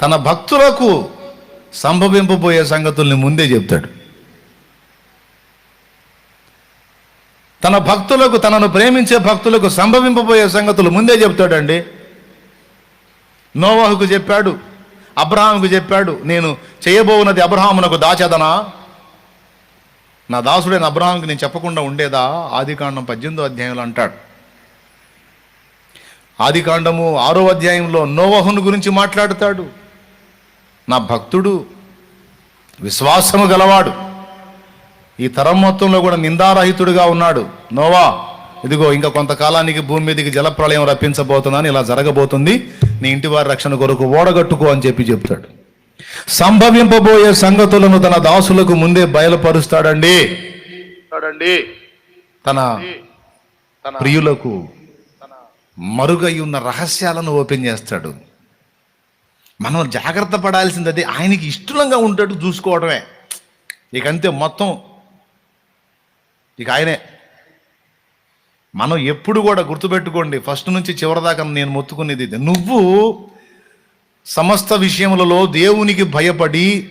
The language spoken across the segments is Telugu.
తన భక్తులకు సంభవింపబోయే సంగతుల్ని ముందే చెప్తాడు. తన భక్తులకు తనను ప్రేమించే భక్తులకు సంభవింపబోయే సంగతులు ముందే చెప్తాడండి. నోవాహుకు చెప్పాడు అబ్రహాముకు చెప్పాడు నేను చేయబోవున్నది అబ్రహామునకు దాచేదనా? నా దాసుడైన అబ్రహాంకి నేను చెప్పకుండా ఉండేదా? ఆదికాండం పద్దెనిమిదో అధ్యాయంలో అంటాడు. ఆదికాండము ఆరో అధ్యాయంలో నోవహును గురించి మాట్లాడతాడు. నా భక్తుడు విశ్వాసము గలవాడు. ఈ తరం మొత్తంలో కూడా నిందారహితుడిగా ఉన్నాడు. నోవా ఇదిగో ఇంకా కొంతకాలానికి భూమి మీదకి జలప్రళయం రప్పించబోతుందని ఇలా జరగబోతుంది. నీ ఇంటి వారి రక్షణ కొరకు ఓడగట్టుకో అని చెప్పి చెప్తాడు. సంభవింపబోయే సంగతులను తన దాసులకు ముందే బయలుపరుస్తాడండి. తన ప్రియులకు మరుగై ఉన్న రహస్యాలను ఓపెన్ చేస్తాడు. మనం జాగ్రత్త పడాల్సింది అది ఆయనకి ఇష్టంగా ఉండేట్టు చూసుకోవడమే. ఇక అంతే మొత్తం. ఇక ఆయనే మనం ఎప్పుడు కూడా గుర్తుపెట్టుకోండి ఫస్ట్ నుంచి చివరిదాకా నేను మొత్తుకునేది ఇది. నువ్వు సమస్త విషయములలో దేవునికి భయపడి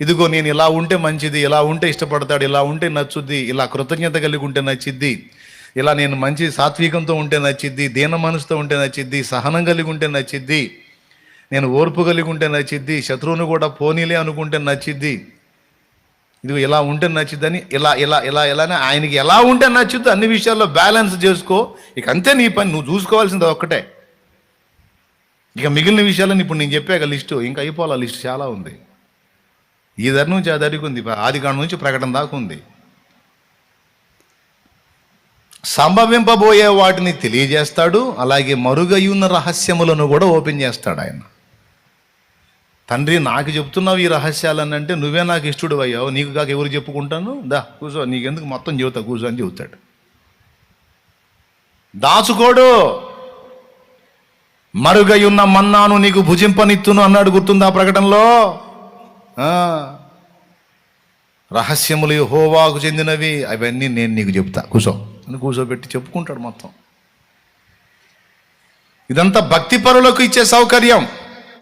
ఇదిగో నేను ఇలా ఉంటే మంచిది ఇలా ఉంటే ఇష్టపడతాడు ఇలా ఉంటే నచ్చుద్ది ఇలా కృతజ్ఞత కలిగి ఉంటే నచ్చిద్ది ఇలా నేను మంచి సాత్వికంతో ఉంటే నచ్చిద్ది దీన మనసుతో ఉంటే నచ్చిద్ది సహనం కలిగి ఉంటే నచ్చిద్ది నేను ఓర్పు కలిగి ఉంటే నచ్చిద్ది శత్రువును కూడా పోనీలే అనుకుంటే నచ్చిద్ది. ఇది ఇలా ఉంటే నచ్చిద్దని ఇలా ఇలా ఇలా ఇలానే ఆయనకి ఎలా ఉంటే నచ్చుద్ది అన్ని విషయాల్లో బ్యాలెన్స్ చేసుకో. ఇక అంతే నీ పని నువ్వు చూసుకోవాల్సింది ఒక్కటే. ఇక మిగిలిన విషయాలను ఇప్పుడు నేను చెప్పాక లిస్టు ఇంకా అయిపోవాలి లిస్ట్? చాలా ఉంది. ఈ ధర నుంచి ఆ ధరికి ఉంది. ఆది కాండం నుంచి ప్రకటన దాకా ఉంది. సంభవింపబోయే వాటిని తెలియజేస్తాడు అలాగే మరుగై ఉన్న రహస్యములను కూడా ఓపెన్ చేస్తాడు ఆయన. తండ్రి నాకు చెప్తున్నావు ఈ రహస్యాలని అంటే నువ్వే నాకు ఇష్టడు అయ్యావు నీకు కాక ఎవరు చెప్పుకుంటాను దా కూర్చో. నీకెందుకు? మొత్తం చెబుతా. కూర్చో అని చెబుతాడు. దాచుకోడు. మరుగై ఉన్న మన్నాను నీకు భుజింపనిత్తును అన్నాడు గుర్తుందా ప్రకటనలో? రహస్యములు హోవాకు చెందినవి. అవన్నీ నేను నీకు చెప్తా కూర్చో. అని కూర్చోబెట్టి చెప్పుకుంటాడు మొత్తం. ఇదంతా భక్తి పరులకు ఇచ్చే సౌకర్యం.